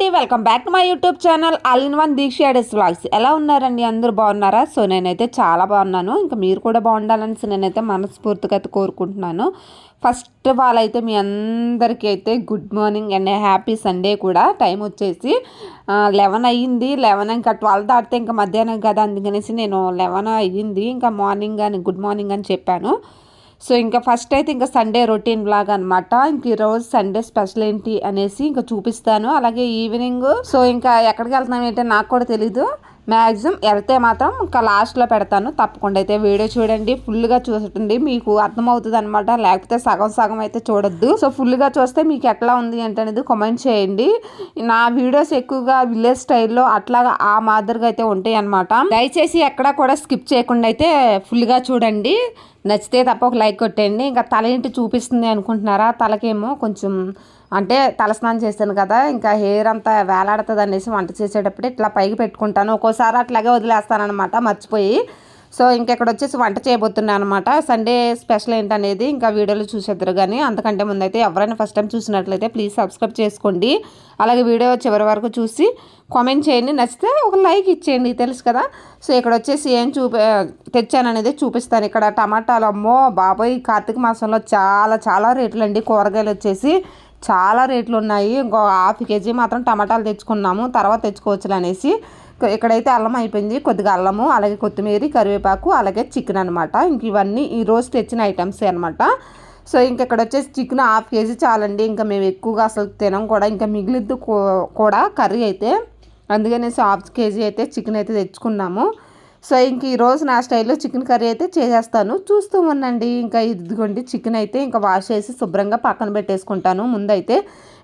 అండి welcome back to my YouTube channel all in one Deeksha అడెస్ vlogs ఎలా ఉన్నారండి అందరూ? బాగున్నారా? సో నేనైతే చాలా బాగున్నాను. ఇంకా మీరు కూడా బాగుండాలని నేనైతే మనస్ఫూర్తిగా అయితే కోరుకుంటున్నాను. ఫస్ట్ ఆఫ్ ఆల్ అయితే మీ అందరికీ అయితే good morning and happy Sunday కూడా. టైం వచ్చేసి లెవెన్ అయ్యింది. లెవెన్ ఇంకా ట్వెల్వ్ దాటితే ఇంకా మధ్యాహ్నం కదా అందుకనేసి నేను లెవెన్ అయ్యింది. ఇంకా మార్నింగ్ అని గుడ్ మార్నింగ్ అని చెప్పాను. సో ఇంకా ఫస్ట్ అయితే ఇంకా సండే రొటీన్ బ్లాగ్ అనమాట ఇంక ఈరోజు సండే స్పెషల్ ఏంటి అనేసి ఇంకా చూపిస్తాను. అలాగే ఈవినింగ్ సో ఇంకా ఎక్కడికి వెళ్తున్నాం ఏంటో నాకు కూడా తెలీదు. మ్యాక్సిమం వెళ్తే మాత్రం ఇంకా లాస్ట్లో పెడతాను. తప్పకుండా అయితే వీడియో చూడండి. ఫుల్గా చూసండి మీకు అర్థమవుతుంది అనమాట లేకపోతే సగం సగం అయితే చూడొద్దు. సో ఫుల్గా చూస్తే మీకు ఎట్లా ఉంది ఏంటనేది కామెంట్ చేయండి. నా వీడియోస్ ఎక్కువగా విలేజ్ స్టైల్లో అట్లాగా ఆ మాదిరిగా అయితే ఉంటాయి అనమాట దయచేసి ఎక్కడ కూడా స్కిప్ చేయకుండా అయితే ఫుల్గా చూడండి. నచ్చితే తప్ప ఒక లైక్ కొట్టేయండి. ఇంకా తల ఏంటి చూపిస్తుంది అనుకుంటున్నారా? తలకేమో కొంచెం అంటే తలస్నానం చేస్తాను కదా ఇంకా హెయిర్ అంతా వేలాడుతుంది అనేసి వంట చేసేటప్పుడు ఇట్లా పైకి పెట్టుకుంటాను. ఒక్కోసారి అట్లాగే వదిలేస్తాను అనమాట మర్చిపోయి. సో ఇంకెక్కడ వచ్చేసి వంట చేయబోతున్నాను అనమాట సండే స్పెషల్ ఏంటనేది ఇంకా వీడియోలో చూసేద్దరు కానీ అంతకంటే ముందైతే ఎవరైనా ఫస్ట్ టైం చూసినట్లయితే ప్లీజ్ సబ్స్క్రైబ్ చేసుకోండి. అలాగే వీడియో చివరి వరకు చూసి కామెంట్ చేయండి. నచ్చితే ఒక లైక్ ఇచ్చేయండి తెలుసు కదా? సో ఇక్కడ వచ్చేసి ఏం చూపి తెచ్చాననేది చూపిస్తాను. ఇక్కడ టమాటాలు అమ్మో బాబోయ్! కార్తీక మాసంలో చాలా చాలా రేట్లు అండి కూరగాయలు వచ్చేసి చాలా రేట్లు ఉన్నాయి. ఇంకో హాఫ్ కేజీ మాత్రం టమాటాలు తెచ్చుకున్నాము. తర్వాత తెచ్చుకోవచ్చు అనేసి ఇక్కడైతే అల్లం అయిపోయింది. కొద్దిగా అల్లము అలాగే కొత్తిమీర కరివేపాకు అలాగే చికెన్ అనమాట ఇంక ఇవన్నీ ఈ రోజు తెచ్చిన ఐటమ్స్ అనమాట సో ఇంక ఇక్కడ వచ్చేసి చికెన్ హాఫ్ కేజీ చాలండి. ఇంకా మేము ఎక్కువగా అసలు తినం కూడా. ఇంకా మిగిలిద్దు కూడా కర్రీ అయితే. అందుకనేసి హాఫ్ కేజీ అయితే చికెన్ అయితే తెచ్చుకున్నాము. సో ఇంక ఈరోజు నా స్టైల్లో చికెన్ కర్రీ అయితే చేసేస్తాను. చూస్తూ ఉండండి. ఇంకా ఇదిగోండి చికెన్ అయితే ఇంకా వాష్ చేసి శుభ్రంగా పక్కన పెట్టేసుకుంటాను. ముందైతే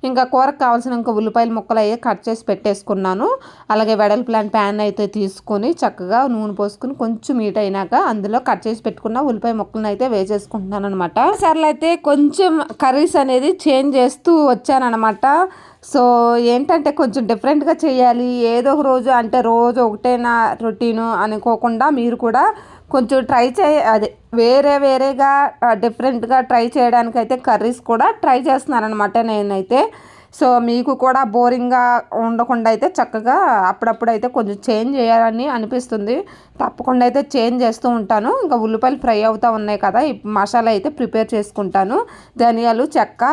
ఇంకా కూరకు కావాల్సిన ఇంకా ఉల్లిపాయల ముక్కలు అయ్యే కట్ చేసి పెట్టేసుకున్నాను. అలాగే వెడల్ ప్లాంట్ ప్యాన్ అయితే తీసుకొని చక్కగా నూనె పోసుకుని కొంచెం మీట్ అయినాక అందులో కట్ చేసి పెట్టుకున్న ఉల్లిపాయ ముక్కలను అయితే వేసేసుకుంటున్నాను అనమాట సార్లు అయితే కొంచెం కర్రీస్ అనేది చేంజ్ చేస్తూ వచ్చానమాట సో ఏంటంటే కొంచెం డిఫరెంట్గా చేయాలి. ఏదో ఒక రోజు అంటే రోజు ఒకటేనా రొటీను అనుకోకుండా మీరు కూడా కొంచెం ట్రై చేయ అదే వేరే వేరేగా డిఫరెంట్గా ట్రై చేయడానికి అయితే కర్రీస్ కూడా ట్రై చేస్తున్నాను అనమాట నేనైతే. సో మీకు కూడా బోరింగ్గా ఉండకుండా అయితే చక్కగా అప్పుడప్పుడు అయితే కొంచెం చేంజ్ చేయాలని అనిపిస్తుంది. తప్పకుండా అయితే చేంజ్ చేస్తూ ఉంటాను. ఇంకా ఉల్లిపాయలు ఫ్రై అవుతూ ఉన్నాయి కదా మసాలా అయితే ప్రిపేర్ చేసుకుంటాను. ధనియాలు చెక్క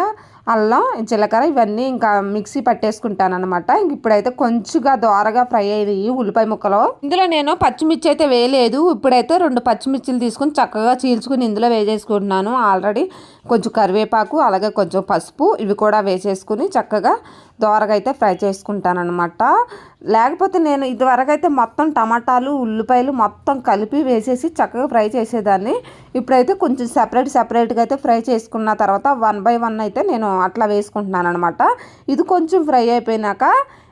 అల్లం జీలకర్ర ఇవన్నీ ఇంకా మిక్సీ పట్టేసుకుంటాను అనమాట ఇంక ఇప్పుడైతే కొంచెంగా దోరగా ఫ్రై అయ్యాయి ఉల్లిపాయ ముక్కలు. ఇందులో నేను పచ్చిమిర్చి అయితే వేయలేదు. ఇప్పుడైతే రెండు పచ్చిమిర్చిలు తీసుకుని చక్కగా చీల్చుకుని ఇందులో వేసేసుకుంటున్నాను. ఆల్రెడీ కొంచెం కరివేపాకు అలాగే కొంచెం పసుపు ఇవి కూడా వేసేసుకుని చక్కగా దోరగా అయితే ఫ్రై చేసుకుంటాను అనమాట లేకపోతే నేను ఇదివరకు అయితే మొత్తం టమాటాలు ఉల్లిపాయలు మొత్తం కలిపి వేసేసి చక్కగా ఫ్రై చేసేదాన్ని. ఇప్పుడైతే కొంచెం సపరేట్ సపరేట్గా అయితే ఫ్రై చేసుకున్న తర్వాత వన్ బై వన్ అయితే నేను అట్లా వేసుకుంటున్నాను అనమాట ఇది కొంచెం ఫ్రై అయిపోయినాక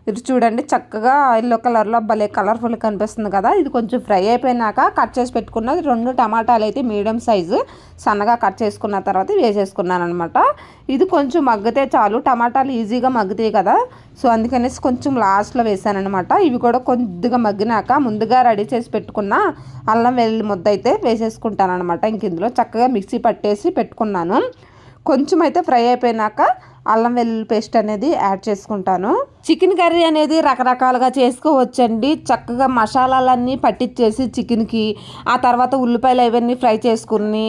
ఇది చూడండి చక్కగా ఎల్లో కలర్లో భలే కలర్ఫుల్ కనిపిస్తుంది కదా. ఇది కొంచెం ఫ్రై అయిపోయినాక కట్ చేసి పెట్టుకున్నది రెండు టమాటాలు అయితే మీడియం సైజు సన్నగా కట్ చేసుకున్న తర్వాత వేసేసుకున్నాను అనమాట ఇది కొంచెం మగ్గితే చాలు టమాటాలు ఈజీగా మగ్గుతాయి కదా. సో అందుకనేసి కొంచెం లాస్ట్లో వేసానమాట ఇవి కూడా కొద్దిగా మగ్గినాక ముందుగా రెడీ చేసి పెట్టుకున్న అల్లం వెల్లుల్లి ముద్ద అయితే వేసేసుకుంటాను అనమాట ఇంక ఇందులో చక్కగా మిక్సీ పట్టేసి పెట్టుకున్నాను. కొంచెం అయితే ఫ్రై అయిపోయినాక అల్లం వెల్లుల్లి పేస్ట్ అనేది యాడ్ చేసుకుంటాను. చికెన్ కర్రీ అనేది రకరకాలుగా చేసుకోవచ్చండి. చక్కగా మసాలాలన్నీ పట్టించేసి చికెన్కి ఆ తర్వాత ఉల్లిపాయలు అవన్నీ ఫ్రై చేసుకుని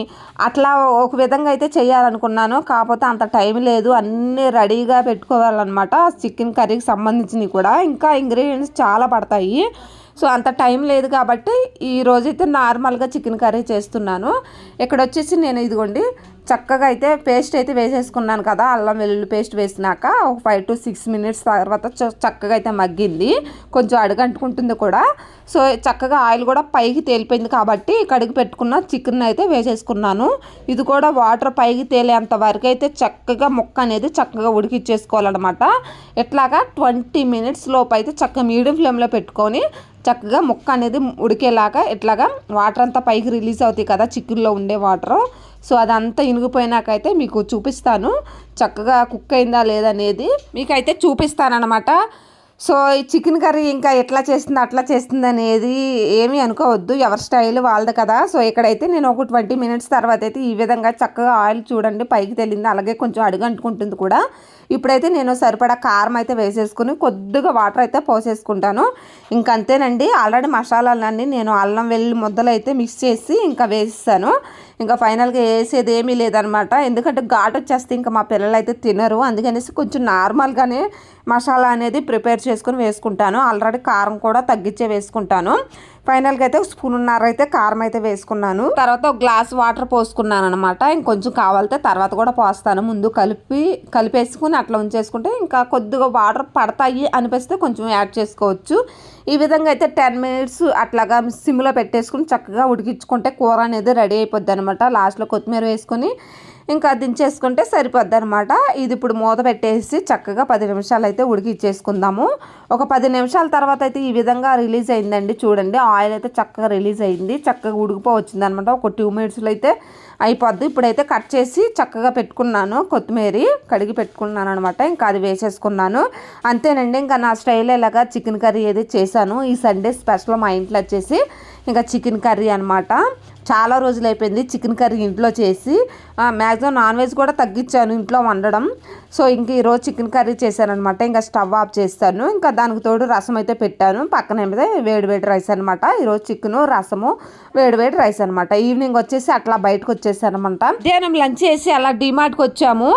అట్లా ఒక విధంగా అయితే చేయాలనుకున్నాను. కాకపోతే అంత టైం లేదు. అన్నీ రెడీగా పెట్టుకోవాలన్నమాట. చికెన్ కర్రీకి సంబంధించినవి కూడా. ఇంకా ఇంగ్రీడియంట్స్ చాలా పడతాయి. సో అంత టైం లేదు కాబట్టి ఈ రోజైతే నార్మల్గా చికెన్ కర్రీ చేస్తున్నాను. ఇక్కడ వచ్చేసి నేను ఇదిగోండి చక్కగా అయితే పేస్ట్ అయితే వేసేసుకున్నాను కదా అల్లం వెల్లుల్లి పేస్ట్ వేసినాక ఒక ఫైవ్ టు సిక్స్ మినిట్స్ తర్వాత చక్కగా అయితే మగ్గింది. కొంచెం అడుగంటుకుంటుంది కూడా. సో చక్కగా ఆయిల్ కూడా పైకి తేలిపోయింది కాబట్టి కడిగి పెట్టుకున్న చికెన్ అయితే వేసేసుకున్నాను. ఇది కూడా వాటర్ పైకి తేలేంత వరకు అయితే చక్కగా ముక్క అనేది చక్కగా ఉడికిచ్చేసుకోవాలన్నమాట. ఎట్లాగా ట్వంటీ మినిట్స్ లోపు అయితే చక్కగా మీడియం ఫ్లేమ్లో పెట్టుకొని చక్కగా ముక్క అనేది ఉడికేలాగా ఇట్లాగా వాటర్ అంతా పైకి రిలీజ్ అవుతాయి కదా చిక్కుల్లో ఉండే వాటర్ సో అదంతా ఇనిగిపోయినాకైతే మీకు చూపిస్తాను. చక్కగా కుక్ అయిందా లేదనేది మీకైతే చూపిస్తానమాట సో ఈ చికెన్ కర్రీ ఇంకా ఎట్లా చేస్తుంది అట్లా చేస్తుంది అనేది ఏమీ అనుకోవద్దు. ఎవరి స్టైల్ వాళ్ళది కదా. సో ఇక్కడైతే నేను ఒక ట్వంటీ మినిట్స్ తర్వాత అయితే ఈ విధంగా చక్కగా ఆయిల్ చూడండి పైకి తెలింది. అలాగే కొంచెం అడుగు అంటుకుంటుంది కూడా. ఇప్పుడైతే నేను సరిపడా కారం అయితే వేసేసుకుని కొద్దిగా వాటర్ అయితే పోసేసుకుంటాను. ఇంకంతేనండి ఆల్రెడీ మసాలాలన్నీ నేను అల్లం వెల్లుల్లి ముద్దలు అయితే మిక్స్ చేసి ఇంకా వేసేసాను. ఇంకా ఫైనల్గా వేసేది ఏమీ లేదనమాట. ఎందుకంటే ఘాటు వచ్చేస్తే ఇంకా మా పిల్లలు అయితే తినరు. అందుకనేసి కొంచెం నార్మల్గానే మసాలా అనేది ప్రిపేర్ చేసుకుని వేసుకుంటాను. ఆల్రెడీ కారం కూడా తగ్గించే వేసుకుంటాను. ఫైనల్గా అయితే స్పూన్నర అయితే కారం అయితే వేసుకున్నాను. తర్వాత ఒక గ్లాస్ వాటర్ పోసుకున్నాను అనమాట ఇంకొంచెం కావాలితే తర్వాత కూడా పోస్తాను. ముందు కలిపి కలిపేసుకుని అట్లా ఉంచేసుకుంటే ఇంకా కొద్దిగా వాటర్ పడతాయి అనిపిస్తే కొంచెం యాడ్ చేసుకోవచ్చు. ఈ విధంగా అయితే టెన్ మినిట్స్ అట్లాగా సిమ్లో పెట్టేసుకుని చక్కగా ఉడికించుకుంటే కూర అనేది రెడీ అయిపోద్ది అనమాట లాస్ట్లో కొత్తిమీర వేసుకొని ఇంకా దించేసుకుంటే సరిపోద్ది అనమాట ఇది ఇప్పుడు మూత పెట్టేసి చక్కగా పది నిమిషాలు అయితే ఉడికిచ్చేసుకుందాము. ఒక పది నిమిషాల తర్వాత అయితే ఈ విధంగా రిలీజ్ అయిందండి చూడండి. ఆయిల్ అయితే చక్కగా రిలీజ్ అయింది. చక్కగా ఉడికిపో వచ్చింది అనమాట ఒక టూ మినిట్స్లో అయితే అయిపోద్ది. ఇప్పుడైతే కట్ చేసి చక్కగా పెట్టుకున్నాను. కొత్తిమీర కడిగి పెట్టుకున్నాను అనమాట ఇంకా అది వేసేసుకున్నాను. అంతేనండి ఇంకా నా స్టైల్ ఇలాగా చికెన్ కర్రీ ఏది చేశాను. ఈ సండే స్పెషల్ మా ఇంట్లో వచ్చేసి ఇంకా చికెన్ కర్రీ అనమాట చాలా రోజులు అయిపోయింది చికెన్ కర్రీ ఇంట్లో చేసి. మ్యాక్సిమం నాన్ వెజ్ కూడా తగ్గించాను ఇంట్లో వండడం. సో ఇంక ఈరోజు చికెన్ కర్రీ చేశానమాట ఇంకా స్టవ్ ఆఫ్ చేస్తాను. ఇంకా దానికి తోడు రసం అయితే పెట్టాను. పక్కన ఏమైతే వేడి వేడి రైస్ అనమాట ఈరోజు చికెను రసము వేడి వేడి రైస్ అనమాట ఈవినింగ్ వచ్చేసి అట్లా బయటకు వచ్చేసి అనమాట మధ్యాహ్నం లంచ్ చేసి అలా డిమార్ట్కి వచ్చాము.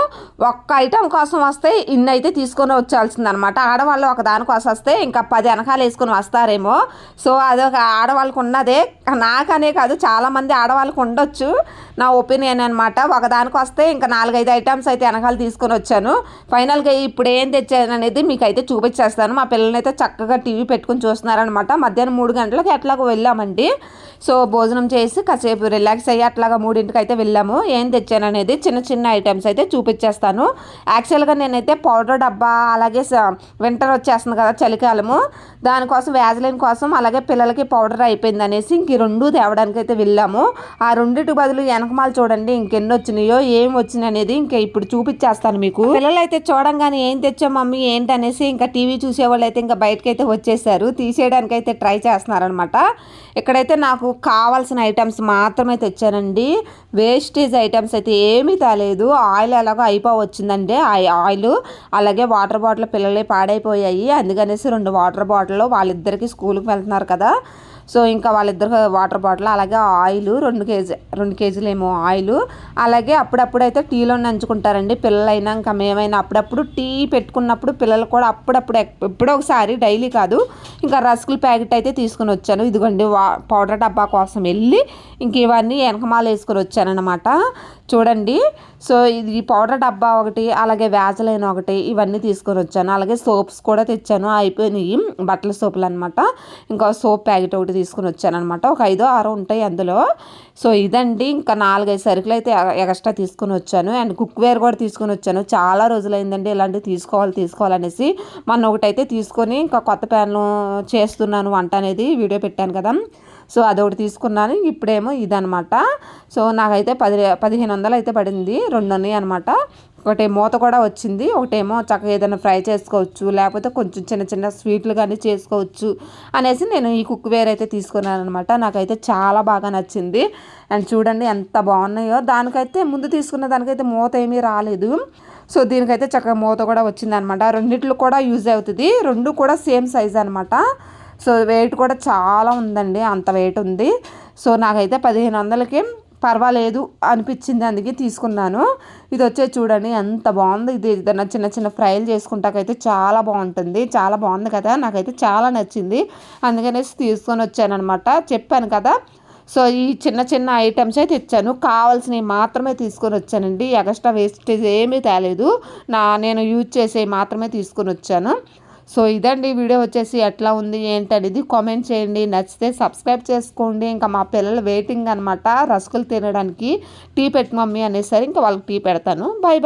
ఒక్క ఐటమ్ కోసం వస్తే ఇన్ని అయితే తీసుకొని వచ్చాల్సింది అనమాట ఆడవాళ్ళు ఒక దానికోసం వస్తే ఇంకా పది వెనకాలు వేసుకొని వస్తారేమో. సో అదొక ఆడవాళ్ళకు ఉన్నదే. నాకనే కాదు చాలామంది ఆడవాళ్ళకు ఉండొచ్చు నా ఒపీనియన్ అనమాట. ఒకదానికి వస్తే ఇంకా నాలుగైదు ఐటమ్స్ అయితే వెనకాల తీసుకొని వచ్చాను. ఫైనల్గా ఇప్పుడు ఏం తెచ్చాను అనేది మీకు అయితే చూపించేస్తాను. మా పిల్లల్ని అయితే చక్కగా టీవీ పెట్టుకుని చూస్తున్నారనమాట. మధ్యాహ్నం మూడు గంటలకు ఎట్లాగో వెళ్ళామండి. సో భోజనం చేసి కాసేపు రిలాక్స్ అయ్యి అట్లాగా మూడింటికి అయితే వెళ్ళాము. ఏం తెచ్చాను అనేది చిన్న చిన్న ఐటమ్స్ అయితే చూపించేస్తాను. యాక్చువల్గా నేనైతే పౌడర్ డబ్బా అలాగే వింటర్ వచ్చేస్తుంది కదా చలికాలము. దానికోసం వ్యాజ్లైన్ కోసం అలాగే పిల్లలకి పౌడర్ అయిపోయింది అనేసి ఇంక రెండు తేవడానికి అయితే వెళ్ళాము. ఆ రెండింటి బదులు వెనకమాలు చూడండి ఇంకెన్ని వచ్చినాయో ఏం వచ్చినాయి అనేది ఇంకా ఇప్పుడు చూపించేస్తాను మీకు. పిల్లలు అయితే చూడంగానే ఏం తెచ్చా మమ్మీ ఏంటి అనేసి ఇంకా టీవీ చూసేవాళ్ళు అయితే ఇంకా బయటకు అయితే వచ్చేసారు. తీసేయడానికి అయితే ట్రై చేస్తున్నారనమాట ఇక్కడైతే నాకు కావాల్సిన ఐటమ్స్ మాత్రమే తెచ్చానండి. వేస్టేజ్ ఐటమ్స్ అయితే ఏమీ తాలేదు. ఆయిల్ ఎలాగో అయిపోవచ్చిందండి ఆయిల్ అలాగే వాటర్ బాటిల్ పిల్లలే పాడైపోయాయి. అందుకనేసి రెండు వాటర్ బాటిల్ వాళ్ళిద్దరికీ స్కూల్కి వెళ్తున్నారు కదా. సో ఇంకా వాళ్ళిద్దరు వాటర్ బాటిల్ అలాగే ఆయిల్ రెండు కేజీ రెండు కేజీలు ఏమో ఆయిల్. అలాగే అప్పుడప్పుడు అయితే టీలో నంచుకుంటారండి. పిల్లలైనా ఇంకా మేమైనా అప్పుడప్పుడు టీ పెట్టుకున్నప్పుడు పిల్లలు కూడా అప్పుడప్పుడు ఎప్పుడో ఒకసారి డైలీ కాదు. ఇంకా రస్కుల ప్యాకెట్ అయితే తీసుకుని వచ్చాను. ఇదిగోండి వా పౌడర్ డబ్బా కోసం వెళ్ళి ఇంక ఇవన్నీ వెనకమాల వేసుకొని వచ్చానమాట చూడండి. సో ఇది పౌడర్ డబ్బా ఒకటి అలాగే వ్యాజలైన ఒకటి ఇవన్నీ తీసుకొని వచ్చాను. అలాగే సోప్స్ కూడా తెచ్చాను. అయిపోయినాయి బట్టల సోపులు అనమాట ఇంకా సోప్ ప్యాకెట్ ఒకటి తీసుకుని వచ్చాను అనమాట ఒక ఐదో ఆరో ఉంటాయి అందులో. సో ఇదండి. ఇంకా నాలుగైదు సరుకులు అయితే ఎక్స్ట్రా తీసుకుని వచ్చాను. అండ్ కుక్వేర్ కూడా తీసుకుని వచ్చాను. చాలా రోజులైందండి. ఇలాంటివి తీసుకోవాలి తీసుకోవాలనేసి. మొన్న ఒకటైతే తీసుకొని ఇంకా కొత్త ప్యాన్లు చేస్తున్నాను వంట అనేది. వీడియో పెట్టాను కదా. సో అదొకటి తీసుకున్నాను. ఇప్పుడేమో ఇదనమాట సో నాకైతే పది పదిహేను వందలు అయితే పడింది. రెండు ఉన్నాయి అనమాట ఒకటే మూత కూడా వచ్చింది. ఒకటేమో చక్కగా ఏదైనా ఫ్రై చేసుకోవచ్చు లేకపోతే కొంచెం చిన్న చిన్న స్వీట్లు కానీ చేసుకోవచ్చు అనేసి నేను ఈ కుక్ వేర్ అయితే తీసుకున్నాను అనమాట నాకైతే చాలా బాగా నచ్చింది. అండ్ చూడండి ఎంత బాగున్నాయో. దానికైతే ముందు తీసుకున్న దానికైతే మూత ఏమీ రాలేదు. సో దీనికైతే చక్కగా మూత కూడా వచ్చింది అనమాట రెండిట్లో కూడా యూజ్ అవుతుంది. రెండు కూడా సేమ్ సైజ్ అనమాట సో వెయిట్ కూడా చాలా ఉందండి. అంత వెయిట్ ఉంది. సో నాకైతే పదిహేను వందలకి పర్వాలేదు అనిపించింది అందుకే తీసుకున్నాను. ఇది వచ్చే చూడండి ఎంత బాగుంది. ఇది ఏదైనా చిన్న చిన్న ఫ్రైలు చేసుకుంటాకైతే చాలా బాగుంటుంది. చాలా బాగుంది కదా నాకైతే చాలా నచ్చింది. అందుకనేసి తీసుకొని వచ్చానమాట చెప్పాను కదా. సో ఈ చిన్న చిన్న ఐటమ్స్ అయితే తెచ్చాను. కావాల్సినవి మాత్రమే తీసుకొని వచ్చానండి. ఎక్స్ట్రా వేస్టేజ్ ఏమీ తేలేదు. నా నేను యూజ్ చేసేవి మాత్రమే తీసుకొని వచ్చాను. సో ఇదండి వీడియో వచ్చేసి ఎట్లా ఉంది ఏంటనేది కామెంట్ చేయండి. నచ్చితే సబ్స్క్రైబ్ చేసుకోండి. ఇంకా మా పిల్లలు వెయిటింగ్ అనమాట రస్కులు తినడానికి టీ పెట్టి మమ్మీ అనేసరి ఇంకా వాళ్ళకి టీ పెడతాను. Bye bye